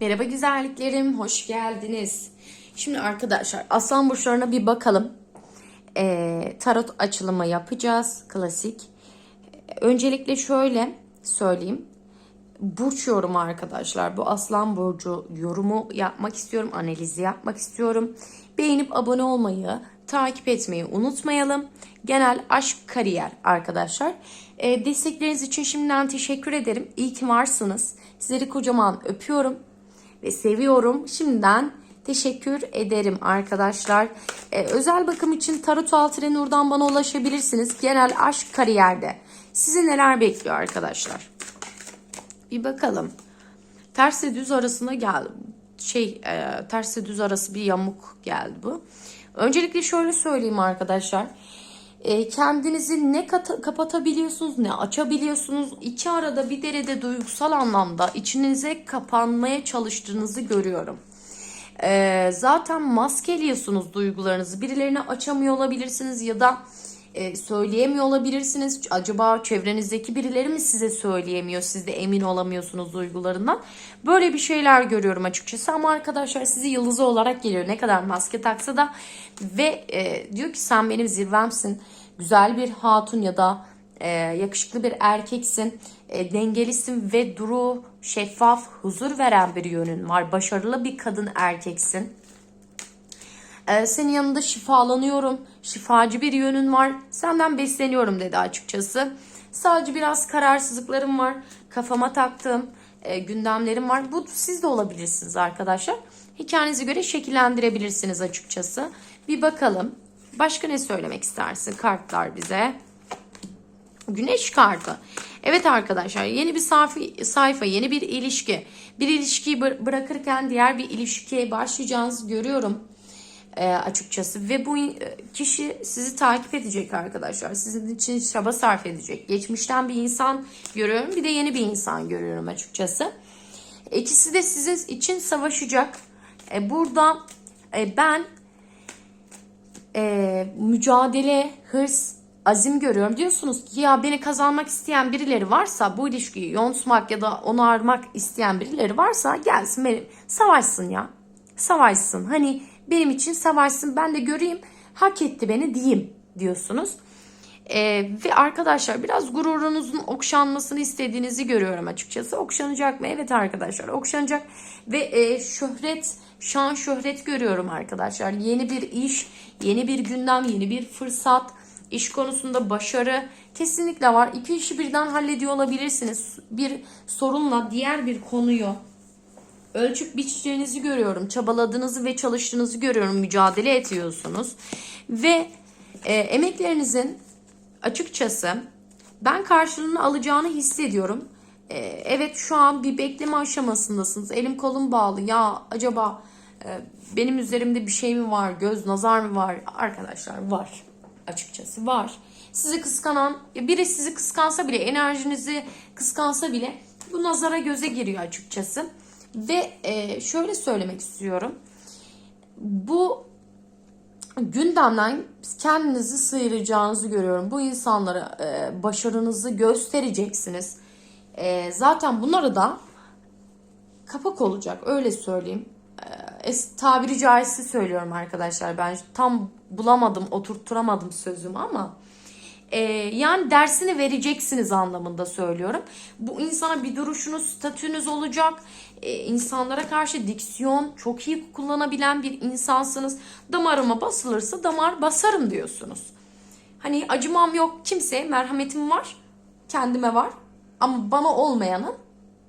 Merhaba güzelliklerim, hoş geldiniz. Şimdi arkadaşlar aslan burçlarına bir bakalım. Ee, tarot açılımı yapacağız, klasik. Öncelikle şöyle söyleyeyim. Burç yorumu arkadaşlar. Bu aslan burcu yorumu yapmak istiyorum, analizi yapmak istiyorum. Beğenip abone olmayı, takip etmeyi unutmayalım. Genel aşk kariyer arkadaşlar. Ee, destekleriniz için şimdiden teşekkür ederim. İyi ki varsınız. Sizleri kocaman öpüyorum ve seviyorum. Şimdiden teşekkür ederim arkadaşlar. Ee, özel bakım için Tarot Altı Nur'dan bana ulaşabilirsiniz. Genel aşk kariyerde. Sizi neler bekliyor arkadaşlar? Bir bakalım. Tersle düz arasında geldi. Şey, e, tersle düz arası bir yamuk geldi bu. Öncelikle şöyle söyleyeyim arkadaşlar. E, kendinizi ne kapatabiliyorsunuz ne açabiliyorsunuz. İki arada bir derede duygusal anlamda içinize kapanmaya çalıştığınızı görüyorum. E, zaten maskeliyorsunuz duygularınızı. Birilerine açamıyor olabilirsiniz ya da e, söyleyemiyor olabilirsiniz. Acaba çevrenizdeki birileri mi size söyleyemiyor? Siz de emin olamıyorsunuz duygularından. Böyle bir şeyler görüyorum açıkçası ama arkadaşlar sizi yıldızı olarak geliyor. Ne kadar maske taksa da ve e, diyor ki sen benim zirvemsin. Güzel bir hatun ya da e, yakışıklı bir erkeksin. E, dengelisin ve duru, şeffaf, huzur veren bir yönün var. Başarılı bir kadın erkeksin. Ee, senin yanında şifalanıyorum. Şifacı bir yönün var. Senden besleniyorum dedi açıkçası. Sadece biraz kararsızlıklarım var. Kafama taktığım e, gündemlerim var. Bu siz de olabilirsiniz arkadaşlar. Hikayenize göre şekillendirebilirsiniz açıkçası. Bir bakalım. Başka ne söylemek istersin kartlar bize? Güneş kartı. Evet arkadaşlar yeni bir sayfa, yeni bir ilişki. Bir ilişkiyi bır- bırakırken diğer bir ilişkiye başlayacağınızı görüyorum e, açıkçası. Ve bu e, kişi sizi takip edecek arkadaşlar. Sizin için çaba sarf edecek. Geçmişten bir insan görüyorum bir de yeni bir insan görüyorum açıkçası. İkisi de sizin için savaşacak. E, burada ben e, mücadele, hırs, azim görüyorum. Diyorsunuz ki ya beni kazanmak isteyen birileri varsa bu ilişkiyi yontmak ya da onarmak isteyen birileri varsa gelsin benim savaşsın ya. Savaşsın. Hani benim için savaşsın ben de göreyim hak etti beni diyeyim diyorsunuz. E, ve arkadaşlar biraz gururunuzun okşanmasını istediğinizi görüyorum açıkçası. Okşanacak mı? Evet arkadaşlar okşanacak. Ve e, şöhret, şan şöhret görüyorum arkadaşlar. Yeni bir iş, yeni bir gündem, yeni bir fırsat. iş konusunda başarı kesinlikle var. İki işi birden hallediyor olabilirsiniz. Bir sorunla diğer bir konuyu ölçüp biçeceğinizi görüyorum. Çabaladığınızı ve çalıştığınızı görüyorum. Mücadele ediyorsunuz. Ve e, emeklerinizin açıkçası ben karşılığını alacağını hissediyorum. E, evet şu an bir bekleme aşamasındasınız. Elim kolum bağlı. Ya acaba e, benim üzerimde bir şey mi var? Göz nazar mı var? Arkadaşlar var. Açıkçası var. Sizi kıskanan, biri sizi kıskansa bile, enerjinizi kıskansa bile bu nazara göze giriyor açıkçası. Ve e, şöyle söylemek istiyorum. Bu gündemden kendinizi sıyıracağınızı görüyorum. Bu insanlara e, başarınızı göstereceksiniz. E, zaten bunları da kapak olacak öyle söyleyeyim. E, tabiri caizse söylüyorum arkadaşlar. Ben tam bulamadım, oturtturamadım sözümü ama e, yani dersini vereceksiniz anlamında söylüyorum. Bu insana bir duruşunuz, statünüz olacak. E, insanlara karşı diksiyon çok iyi kullanabilen bir insansınız. Damarıma basılırsa damar basarım diyorsunuz. Hani acımam yok kimseye, merhametim var. Kendime var. Ama bana olmayanın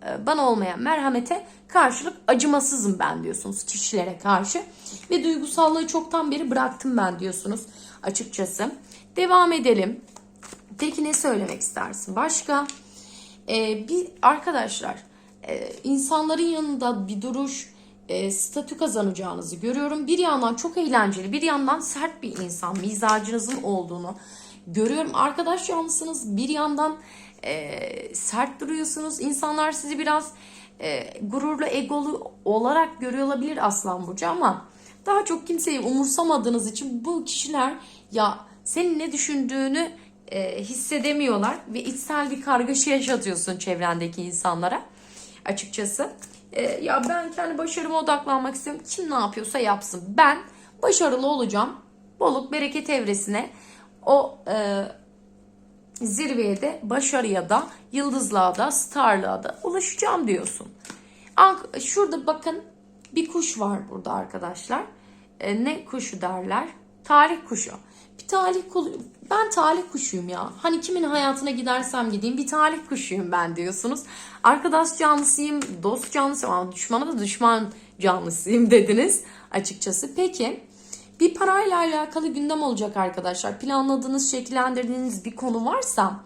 e, bana olmayan merhamete karşılık acımasızım ben diyorsunuz kişilere karşı. Ve duygusallığı çoktan beri bıraktım ben diyorsunuz açıkçası. Devam edelim. Peki ne söylemek istersin? Başka? Ee, bir arkadaşlar e, insanların yanında bir duruş e, statü kazanacağınızı görüyorum. Bir yandan çok eğlenceli, bir yandan sert bir insan, mizacınızın olduğunu görüyorum. Arkadaş yanlısınız, bir yandan e, sert duruyorsunuz. İnsanlar sizi biraz e, gururlu, egolu olarak görüyor olabilir Aslan Burcu ama daha çok kimseyi umursamadığınız için bu kişiler ya senin ne düşündüğünü e, hissedemiyorlar ve içsel bir kargaşa yaşatıyorsun çevrendeki insanlara açıkçası. e, ya ben kendi başarıma odaklanmak istiyorum. Kim ne yapıyorsa yapsın. Ben başarılı olacağım. Bolluk bereket evresine o e, zirveye de başarıya da yıldızlığa da starlığa da ulaşacağım diyorsun. Şurada bakın bir kuş var burada arkadaşlar. E, ne kuşu derler? Talih kuşu. Bir talih kulu- ben talih kuşuyum ya. Hani kimin hayatına gidersem gideyim bir talih kuşuyum ben diyorsunuz. Arkadaş canlısıyım, dost canlısıyım ama düşmana da düşman canlısıyım dediniz açıkçası. Peki bir parayla alakalı gündem olacak arkadaşlar. Planladığınız, şekillendirdiğiniz bir konu varsa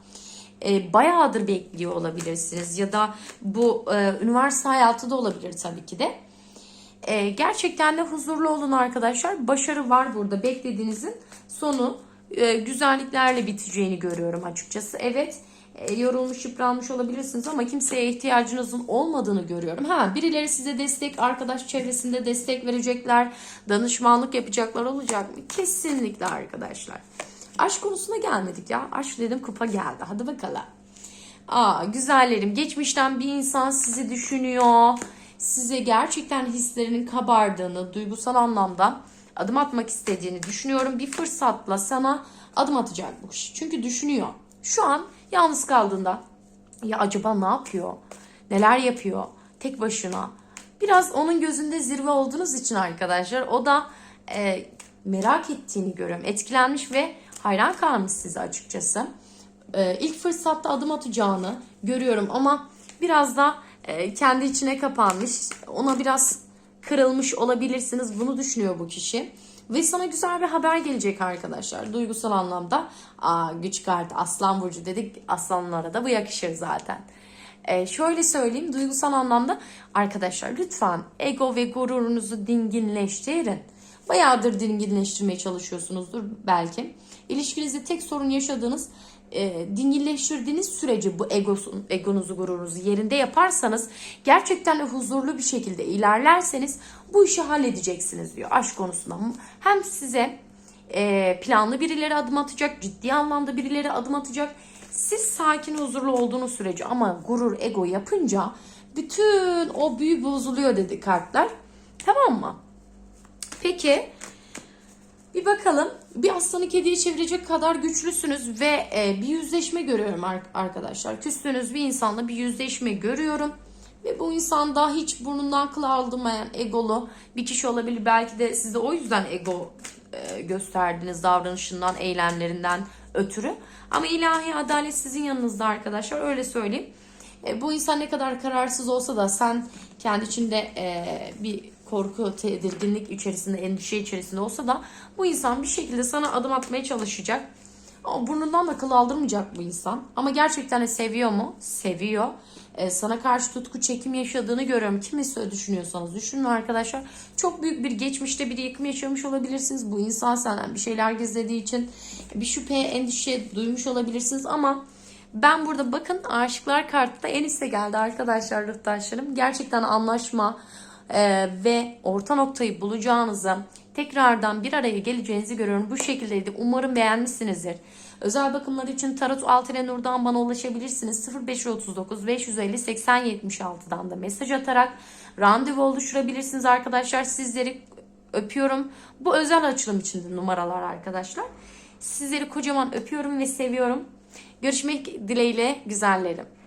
e, bayağıdır bekliyor olabilirsiniz. Ya da bu e, üniversite hayatı da olabilir tabii ki de. E, gerçekten de huzurlu olun arkadaşlar. Başarı var burada. Beklediğinizin sonu e, güzelliklerle biteceğini görüyorum açıkçası. Evet yorulmuş yıpranmış olabilirsiniz ama kimseye ihtiyacınızın olmadığını görüyorum. Ha birileri size destek, arkadaş çevresinde destek verecekler, danışmanlık yapacaklar olacak mı? Kesinlikle arkadaşlar. Aşk konusuna gelmedik ya. Aşk dedim kupa geldi. Hadi bakalım. Aa güzellerim geçmişten bir insan sizi düşünüyor. Size gerçekten hislerinin kabardığını, duygusal anlamda adım atmak istediğini düşünüyorum. Bir fırsatla sana adım atacak bu kişi. Çünkü düşünüyor. Şu an yalnız kaldığında ya acaba ne yapıyor? Neler yapıyor? Tek başına. Biraz onun gözünde zirve olduğunuz için arkadaşlar o da e, merak ettiğini görüyorum. Etkilenmiş ve hayran kalmış size açıkçası. E, ilk fırsatta adım atacağını görüyorum ama biraz da e, kendi içine kapanmış. Ona biraz kırılmış olabilirsiniz. Bunu düşünüyor bu kişi. Ve sana güzel bir haber gelecek arkadaşlar. Duygusal anlamda. Aa, güç kartı aslan burcu dedik. Aslanlara da bu yakışır zaten. Ee, şöyle söyleyeyim duygusal anlamda arkadaşlar lütfen ego ve gururunuzu dinginleştirin. Bayağıdır dinginleştirmeye çalışıyorsunuzdur belki. İlişkinizde tek sorun yaşadığınız e, dinginleştirdiğiniz sürece bu egosun, egonuzu gururunuzu yerinde yaparsanız gerçekten de huzurlu bir şekilde ilerlerseniz bu işi halledeceksiniz diyor aşk konusunda. Hem size e, planlı birileri adım atacak, ciddi anlamda birileri adım atacak. Siz sakin, huzurlu olduğunuz sürece ama gurur, ego yapınca bütün o büyü bozuluyor dedi kartlar. Tamam mı? Peki bir bakalım. Bir aslanı kediye çevirecek kadar güçlüsünüz ve e, bir yüzleşme görüyorum ar- arkadaşlar. Küstüğünüz bir insanla bir yüzleşme görüyorum. Ve bu insan daha hiç burnundan kıl aldırmayan egolu bir kişi olabilir. Belki de siz de o yüzden ego e, gösterdiniz davranışından, eylemlerinden ötürü. Ama ilahi adalet sizin yanınızda arkadaşlar öyle söyleyeyim. E, bu insan ne kadar kararsız olsa da sen kendi içinde e, bir korku, tedirginlik içerisinde, endişe içerisinde olsa da bu insan bir şekilde sana adım atmaya çalışacak. Ama burnundan da kıl aldırmayacak bu insan. Ama gerçekten de seviyor mu? Seviyor. E, sana karşı tutku, çekim yaşadığını görüyorum. Kimi düşünüyorsanız düşünün arkadaşlar. Çok büyük bir geçmişte bir yıkım yaşamış olabilirsiniz. Bu insan senden bir şeyler gizlediği için bir şüphe, endişe duymuş olabilirsiniz ama ben burada bakın aşıklar kartı da en üste geldi arkadaşlar rıhtaşlarım. Gerçekten anlaşma e, ve orta noktayı bulacağınızı tekrardan bir araya geleceğinizi görüyorum. Bu şekildeydi. Umarım beğenmişsinizdir. Özel bakımlar için Tarot Altine Nur'dan bana ulaşabilirsiniz. 0539 550 80 76'dan da mesaj atarak randevu oluşturabilirsiniz arkadaşlar. Sizleri öpüyorum. Bu özel açılım için numaralar arkadaşlar. Sizleri kocaman öpüyorum ve seviyorum. Görüşmek dileğiyle güzellerim.